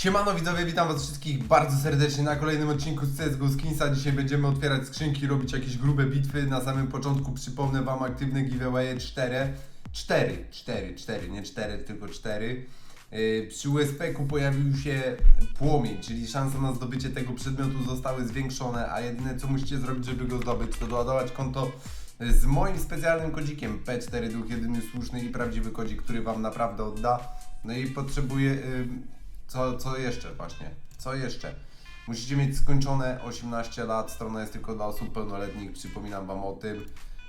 Siemano widzowie, witam was wszystkich bardzo serdecznie na kolejnym odcinku z CSGO Skinsa. Dzisiaj będziemy otwierać skrzynki, robić jakieś grube bitwy. Na samym początku przypomnę wam aktywne giveawaye 4. 4, 4, 4, nie 4, tylko 4. Yy, przy USP-ku pojawił się płomień, czyli szanse na zdobycie tego przedmiotu zostały zwiększone, a jedyne co musicie zrobić, żeby go zdobyć, to doładować konto z moim specjalnym kodzikiem P4 Duch, jedyny słuszny i prawdziwy kodzik, który wam naprawdę odda. No i potrzebuję... Yy, co, co jeszcze właśnie? Co jeszcze? Musicie mieć skończone 18 lat, strona jest tylko dla osób pełnoletnich, przypominam Wam o tym.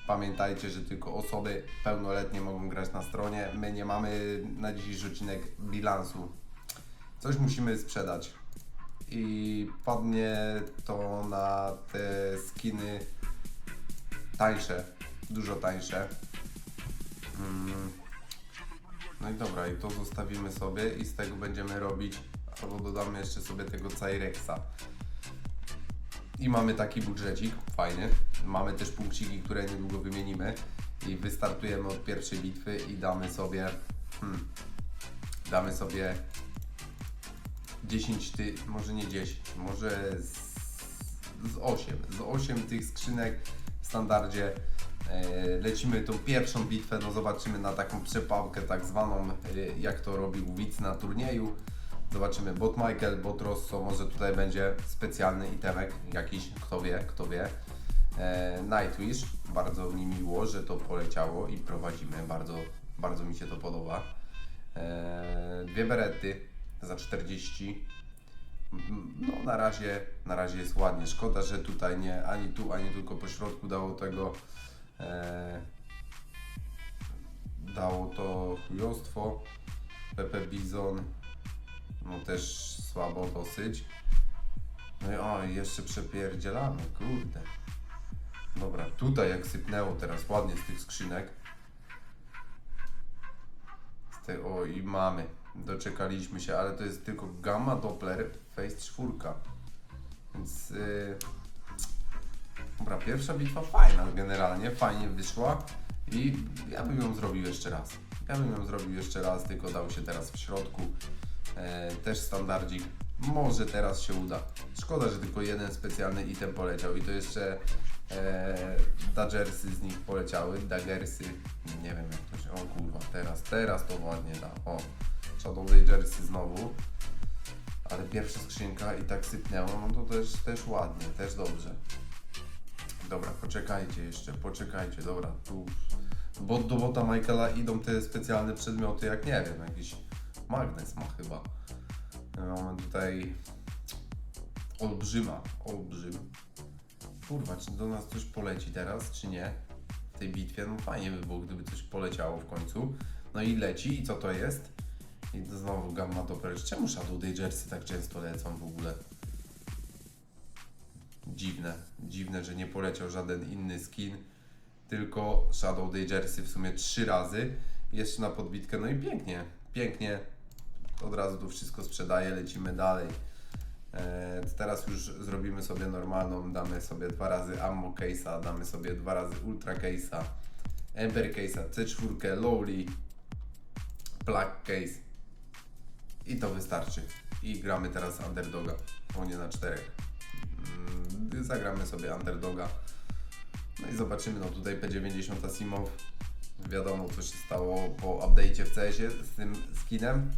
Pamiętajcie, że tylko osoby pełnoletnie mogą grać na stronie. My nie mamy na dzisiejszy odcinek bilansu. Coś musimy sprzedać. I padnie to na te skiny tańsze, dużo tańsze. Mm. No i dobra, i to zostawimy sobie i z tego będziemy robić, albo dodamy jeszcze sobie tego Cyrexa. I mamy taki budżecik, fajny. Mamy też punkciki, które niedługo wymienimy. I wystartujemy od pierwszej bitwy i damy sobie, hmm, damy sobie 10 ty, może nie 10, może z, z 8, z 8 tych skrzynek w standardzie Lecimy tą pierwszą bitwę, no zobaczymy na taką przepałkę tak zwaną, e, jak to robił widz na turnieju. Zobaczymy bot Michael, bot Rosso, może tutaj będzie specjalny itemek jakiś, kto wie, kto wie. E, Nightwish, bardzo mi miło, że to poleciało i prowadzimy, bardzo, bardzo mi się to podoba. E, Dwie berety za 40. Mm, No na razie, na razie jest ładnie. Szkoda, że tutaj nie ani tu, ani tylko po środku dało tego e, dało to chujostwo. Pepe Bizon no też słabo dosyć. No i o, jeszcze przepierdzielamy, kurde. Dobra, tutaj jak sypnęło teraz ładnie z tych skrzynek. Z tej, o i mamy. Doczekaliśmy się, ale to jest tylko Gamma Doppler Face 4. Więc yy, Dobra, pierwsza bitwa fajna generalnie, fajnie wyszła i ja bym ją zrobił jeszcze raz. Ja bym ją zrobił jeszcze raz, tylko dał się teraz w środku. E, też standardzik. Może teraz się uda. Szkoda, że tylko jeden specjalny item poleciał i to jeszcze e, Dodgersy z nich poleciały. Daggersy, nie wiem jak to się... O kurwa, teraz, teraz to ładnie da. O, Shadow Dagersy znowu. Ale pierwsza skrzynka i tak sypnęło, no to też, też ładnie, też dobrze. Dobra, poczekajcie jeszcze, poczekajcie, dobra, tu bo do bota Michaela idą te specjalne przedmioty, jak nie wiem, jakiś magnes ma chyba. Mamy tutaj olbrzyma, olbrzym. Kurwa, czy do nas coś poleci teraz, czy nie? W tej bitwie, no fajnie by było, gdyby coś poleciało w końcu. No i leci, i co to jest? I to znowu Gamma Doppler. Czemu Shadow Dagersy tak często lecą w ogóle? Dziwne. Dziwne, że nie poleciał żaden inny skin, tylko Shadow Dagersy w sumie trzy razy. Jeszcze na podbitkę, no i pięknie, pięknie. Od razu tu wszystko sprzedaję, lecimy dalej. Eee, teraz już zrobimy sobie normalną, damy sobie dwa razy Ammo Case'a, damy sobie dwa razy Ultra Case'a, Ember Case'a, C4, Lowly, Plug Case i to wystarczy. I gramy teraz Underdoga, o nie na czterech. Zagramy sobie underdoga. No i zobaczymy, no tutaj P90 Asimov. Wiadomo co się stało po update'cie w CS-ie z tym skinem.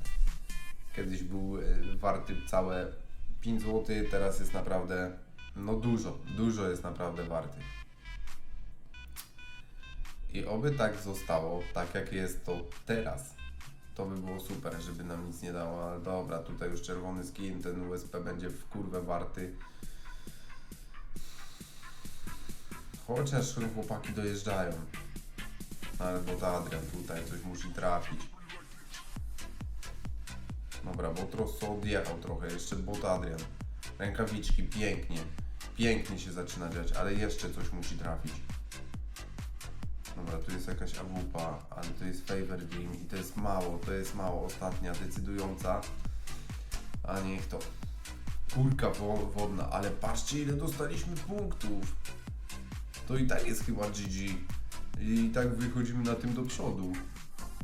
Kiedyś był y, warty całe 5 zł, teraz jest naprawdę, no dużo, dużo jest naprawdę warty. I oby tak zostało, tak jak jest to teraz. To by było super, żeby nam nic nie dało, ale dobra, tutaj już czerwony skin, ten USP będzie w kurwę warty. Chociaż chłopaki dojeżdżają. Albo to Adrian tutaj coś musi trafić. Dobra, bo Trosso odjechał trochę, jeszcze bot Adrian. Rękawiczki, pięknie. Pięknie się zaczyna dziać, ale jeszcze coś musi trafić. Dobra, tu jest jakaś AWP, ale to jest Favor Dream i to jest mało, to jest mało. Ostatnia, decydująca. A niech to. Kurka wo- wodna, ale patrzcie ile dostaliśmy punktów to i tak jest chyba GG. I tak wychodzimy na tym do przodu.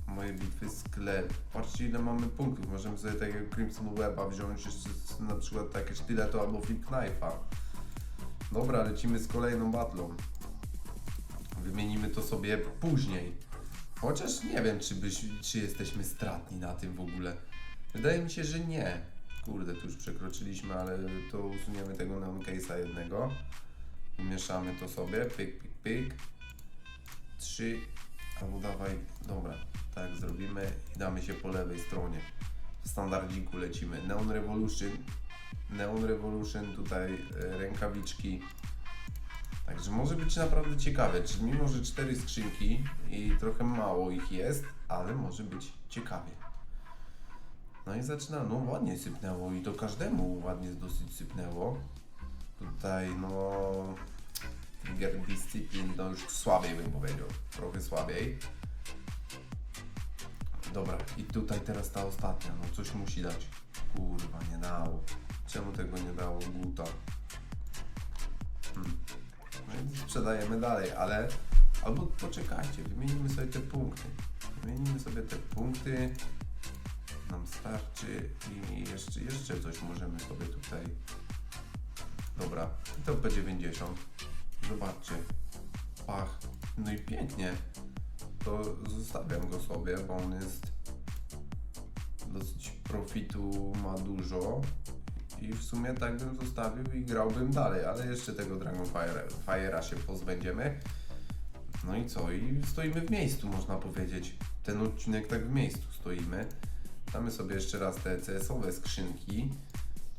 Moje bitwy sklep. Patrzcie ile mamy punktów. Możemy sobie takiego Crimson Weba wziąć jeszcze na przykład takie sztyleto albo flip knife'a. Dobra, lecimy z kolejną batlą. Wymienimy to sobie później. Chociaż nie wiem, czy, byś, czy jesteśmy stratni na tym w ogóle. Wydaje mi się, że nie. Kurde, tu już przekroczyliśmy, ale to usuniemy tego neon case'a jednego. Mieszamy to sobie, pyk, pyk, pyk. Trzy, albo dawaj, dobra, tak zrobimy i damy się po lewej stronie. W standardziku lecimy. Neon Revolution, Neon Revolution, tutaj e, rękawiczki. Także może być naprawdę ciekawe, czy mimo, że cztery skrzynki i trochę mało ich jest, ale może być ciekawie. No i zaczyna, no ładnie sypnęło i to każdemu ładnie dosyć sypnęło. Tutaj no Trigger Discipline no już słabiej bym powiedział, trochę słabiej. Dobra, i tutaj teraz ta ostatnia, no coś musi dać. Kurwa, nie dało. Czemu tego nie dało Guta? Hmm. No sprzedajemy dalej, ale albo poczekajcie, wymienimy sobie te punkty. Wymienimy sobie te punkty. Nam starczy i jeszcze, jeszcze coś możemy sobie tutaj. Dobra, to P90. Zobaczcie. Pach. No i pięknie. To zostawiam go sobie, bo on jest dosyć profitu ma dużo. I w sumie tak bym zostawił i grałbym dalej, ale jeszcze tego Dragonfire Fire'a się pozbędziemy. No i co? I stoimy w miejscu, można powiedzieć. Ten odcinek tak w miejscu stoimy. Damy sobie jeszcze raz te CS-owe skrzynki.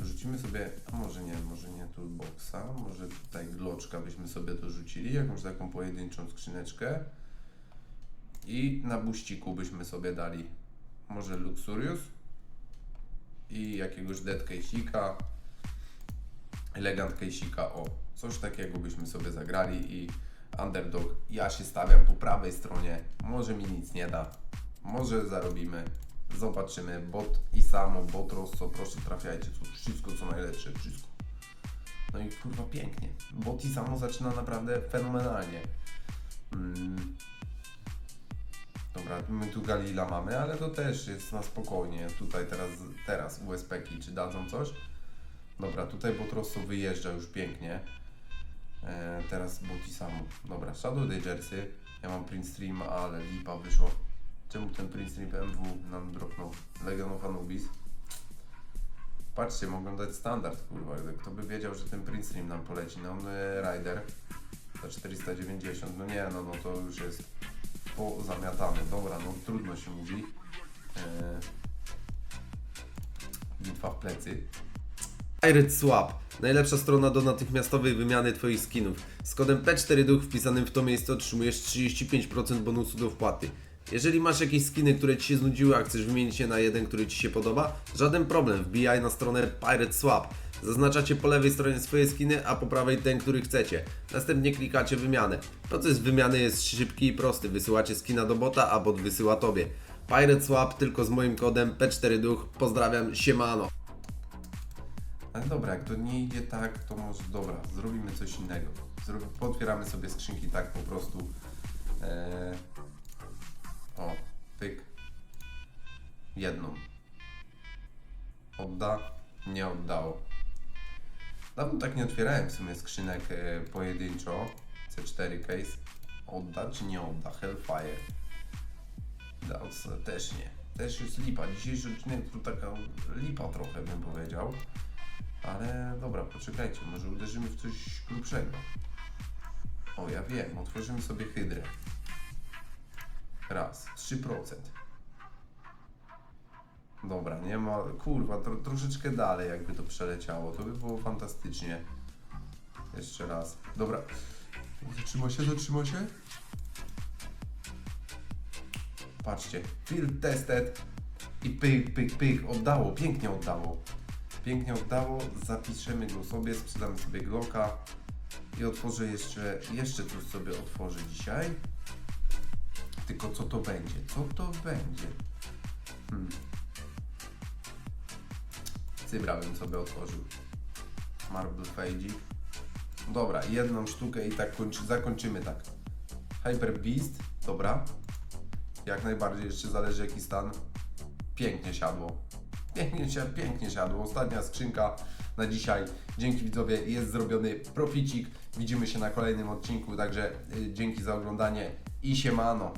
Rzucimy sobie, a może nie, może nie toolboxa, może tutaj gloczka byśmy sobie dorzucili, jakąś taką pojedynczą skrzyneczkę. I na buściku byśmy sobie dali może Luxurious i jakiegoś Dead Case'ika, Elegant Case'ika, o, coś takiego byśmy sobie zagrali i Underdog, ja się stawiam po prawej stronie, może mi nic nie da, może zarobimy, zobaczymy, bot i samo, bot Rosso, proszę trafiajcie, co, wszystko co najlepsze, wszystko. No i kurwa pięknie, bot i samo zaczyna naprawdę fenomenalnie. Mm. Dobra, my tu Galila mamy, ale to też jest na spokojnie. Tutaj teraz, teraz USP-ki, czy dadzą coś? Dobra, tutaj Botrosso wyjeżdża już pięknie. E, teraz Boti samo. Dobra, Shadow Dangersy. Ja mam Print Stream, ale lipa wyszło. Czemu ten Stream MW nam dropnął? Legion of Anubis. Patrzcie, mogą dać standard, kurwa. Kto by wiedział, że ten Print Stream nam poleci? No, Rider za 490. No nie, no, no to już jest pozamiatane. Dobra, no trudno się mówi. Eee, bitwa w plecy. Pirate Swap. Najlepsza strona do natychmiastowej wymiany Twoich skinów. Z kodem P4duch wpisanym w to miejsce otrzymujesz 35% bonusu do wpłaty. Jeżeli masz jakieś skiny, które Ci się znudziły, a chcesz wymienić je na jeden, który Ci się podoba, żaden problem, wbijaj na stronę Pirate Swap. Zaznaczacie po lewej stronie swoje skiny, a po prawej ten, który chcecie. Następnie klikacie wymianę. Proces wymiany jest szybki i prosty. Wysyłacie skina do bota, a bot wysyła Tobie. Pirate Swap tylko z moim kodem P4duch. Pozdrawiam, siemano. Ale dobra, jak to nie idzie tak, to może dobra, zrobimy coś innego. Zrob, potwieramy sobie skrzynki tak po prostu. Eee, o, pyk. Jedną. Odda, nie oddało. Dawno tak nie otwierałem w sumie skrzynek e, pojedynczo. C4 case. Odda czy nie odda? Hellfire. Doubts też nie. Też jest lipa. Dzisiejszy odcinek to taka lipa trochę bym powiedział. Ale dobra, poczekajcie, może uderzymy w coś grubszego. O, ja wiem, otworzymy sobie hydrę. Raz, 3%. Dobra, nie ma. Kurwa, tro, troszeczkę dalej, jakby to przeleciało. To by było fantastycznie. Jeszcze raz. Dobra. Zatrzyma się, zatrzyma się. Patrzcie. Field tested. I pyk, pyk, pyk. Oddało, pięknie oddało. Pięknie oddało. Zapiszemy go sobie, sprzedamy sobie Glocka. I otworzę jeszcze, jeszcze coś sobie otworzę dzisiaj. Tylko co to będzie? Co to będzie? Hmm. Cybra bym sobie otworzył. Marble Fadzik. Dobra, jedną sztukę i tak kończy, zakończymy tak. Hyper Beast, dobra. Jak najbardziej, jeszcze zależy jaki stan. Pięknie siadło. Pięknie, si- pięknie siadło. Ostatnia skrzynka na dzisiaj. Dzięki widzowie, jest zrobiony proficik. Widzimy się na kolejnym odcinku, także y, dzięki za oglądanie i siemano.